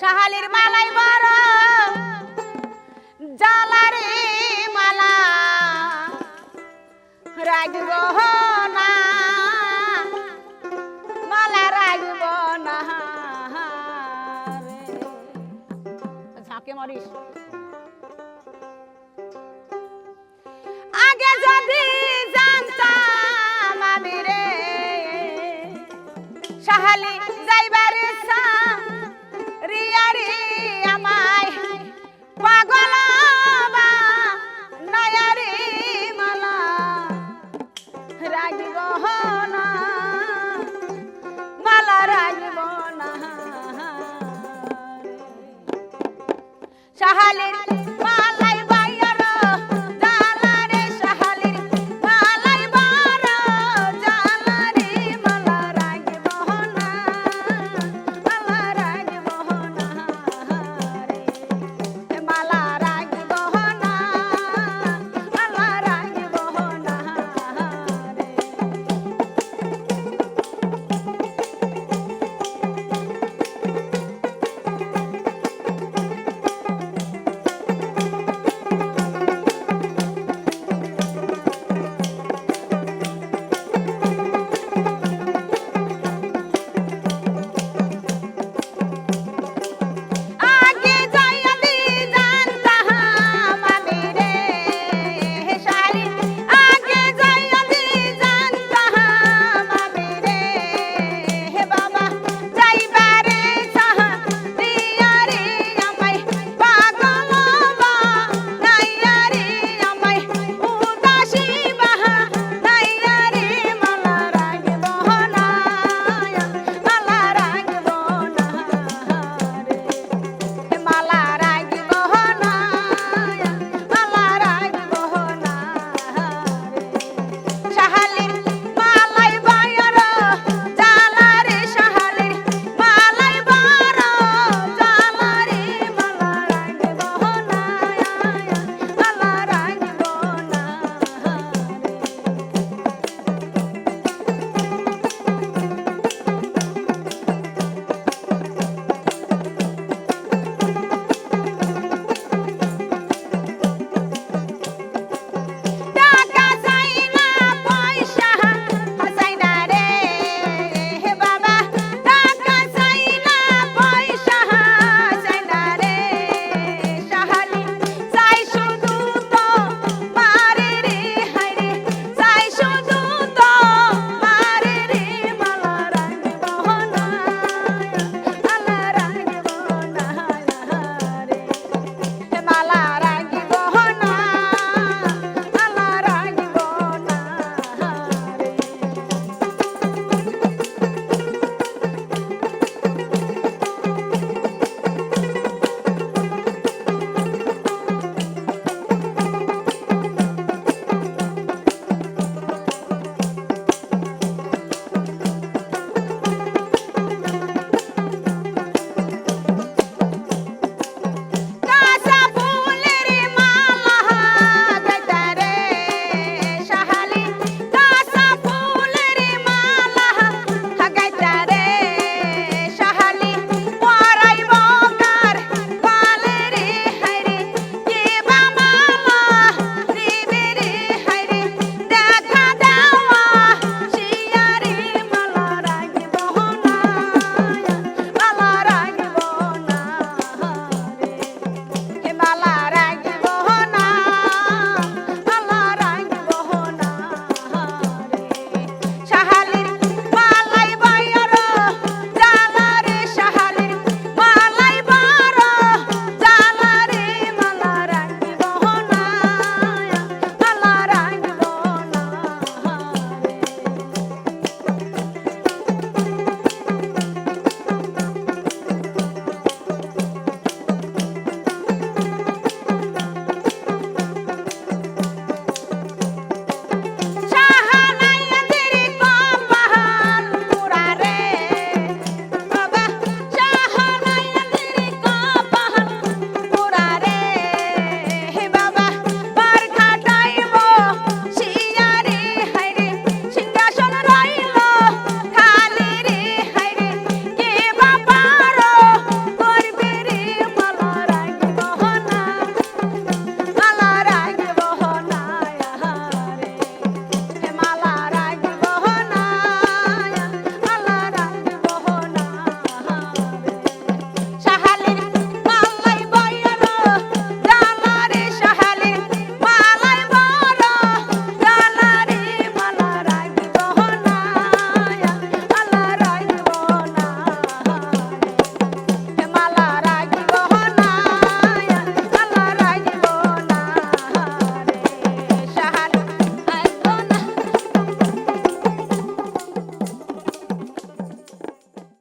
সাহালির মালাই বড় জালারে মালা রাগব না, মালা রাগব না। ঝাঁকে মারিস আগে যদি জানতাম আমি রে সাহালি না সাহালির